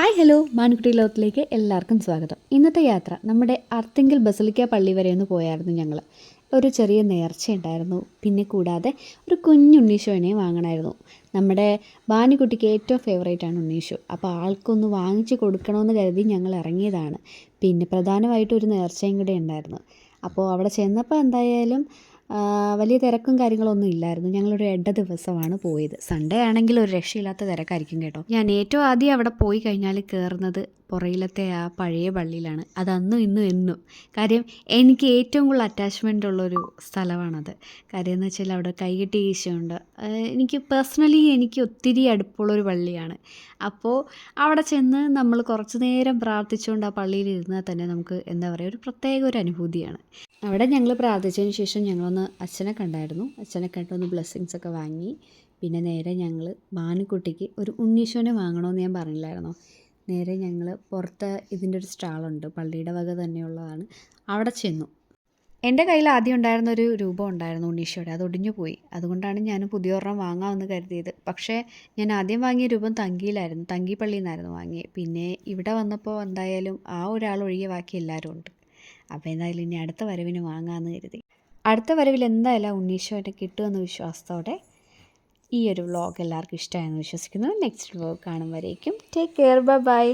Hi hello. മാൻകുട്ടി ലോകത്തിലേക്ക് എല്ലാവർക്കും സ്വാഗതം. ഇന്നത്തെ യാത്ര നമ്മുടെ അർത്തിങ്കിൽ ബസലിക്ക പള്ളി വരെ ഒന്ന് പോയായിരുന്നു ഞങ്ങൾ ഒരു ചെറിയ നേർച്ച ഉണ്ടായിരുന്നു. പിന്നെ കൂടാതെ ഒരു കുഞ്ഞു ഉണ്ണീശോനെ വാങ്ങണമായിരുന്നു നമ്മുടെ ബാനുകുട്ടിക്ക് ഏറ്റവും ഫേവറേറ്റ് ആണ് ഉണ്ണീശോ. അപ്പോൾ ആൾക്കൊന്ന് വാങ്ങിച്ച് കൊടുക്കണമെന്ന് കരുതി ഞങ്ങൾ ഇറങ്ങിയതാണ്. പിന്നെ പ്രധാനമായിട്ടും ഒരു നേർച്ചയും കൂടെ ഉണ്ടായിരുന്നു. അപ്പോൾ അവിടെ ചെന്നപ്പോൾ എന്തായാലും വലിയ തിരക്കും കാര്യങ്ങളൊന്നും ഇല്ലായിരുന്നു. ഞങ്ങളൊരു ഇട ദിവസമാണ് പോയത്. സൺഡേ ആണെങ്കിൽ ഒരു രക്ഷയില്ലാത്ത തിരക്കായിരിക്കും കേട്ടോ. ഞാൻ ഏറ്റവും ആദ്യം അവിടെ പോയി കഴിഞ്ഞാൽ കയറുന്നത് പുറയിലത്തെ ആ പഴയ പള്ളിയിലാണ്. അത് അന്നും ഇന്നും എന്നും. കാര്യം എനിക്ക് ഏറ്റവും കൂടുതൽ അറ്റാച്ച്മെന്റ് ഉള്ളൊരു സ്ഥലമാണത്. കാര്യം എന്ന് വെച്ചാൽ അവിടെ കൈകെട്ടി ഈശയുണ്ട്. എനിക്ക് പേഴ്സണലി എനിക്ക് ഒത്തിരി അടുപ്പുള്ളൊരു പള്ളിയാണ്. അപ്പോൾ അവിടെ ചെന്ന് നമ്മൾ കുറച്ച് നേരം പ്രാർത്ഥിച്ചുകൊണ്ട് ആ പള്ളിയിൽ ഇരുന്നാൽ തന്നെ നമുക്ക് എന്താ പറയുക ഒരു പ്രത്യേക ഒരു അനുഭൂതിയാണ്. അവിടെ ഞങ്ങൾ പ്രാർത്ഥിച്ചതിന് ശേഷം ഞങ്ങളൊന്ന് അച്ഛനെ കണ്ടായിരുന്നു. അച്ഛനെ കണ്ടൊന്ന് ബ്ലെസ്സിങ്സ് ഒക്കെ വാങ്ങി. പിന്നെ നേരെ ഞങ്ങൾ ഭാനുക്കുട്ടിക്ക് ഒരു ഉണ്ണീശോനെ വാങ്ങണമെന്ന് ഞാൻ പറഞ്ഞില്ലായിരുന്നോ? നേരെ ഞങ്ങൾ പുറത്ത് ഇതിന്റെ ഒരു സ്റ്റാളുണ്ട് പള്ളിയുടെ വക തന്നെയുള്ളതാണ്. അവിടെ ചെന്നു. എന്റെ കയ്യിൽ ആദ്യം ഉണ്ടായിരുന്ന ഒരു രൂപം ഉണ്ടായിരുന്നു ഉണ്ണീശോയുടെ അത് ഒടിഞ്ഞു പോയി. അതുകൊണ്ടാണ് ഞാൻ പുതിയ ഒരെണ്ണം വാങ്ങാമെന്ന് കരുതിയത്. പക്ഷേ ഞാൻ ആദ്യം വാങ്ങിയ രൂപം തങ്കിയിലായിരുന്നു. തങ്കി പള്ളിയിൽ നിന്നായിരുന്നു വാങ്ങിയത് പിന്നെ ഇവിടെ വന്നപ്പോൾ എന്തായാലും ആ ഒരാൾ ഒഴികെ ബാക്കി എല്ലാവരും ഉണ്ട്. അപ്പോൾ എന്തായാലും ഇനി അടുത്ത വരവിന് വാങ്ങാമെന്ന് കരുതി. അടുത്ത വരവിൽ എന്തായാലും ഉണ്ണീശോനെ കിട്ടുമെന്ന വിശ്വാസത്തോടെ ഈ ഒരു വ്ളോഗ് എല്ലാവർക്കും ഇഷ്ടമായെന്ന് വിശ്വസിക്കുന്നു. നെക്സ്റ്റ് വ്ളോഗ് കാണും ടേക്ക് കെയർ ബൈ ബൈ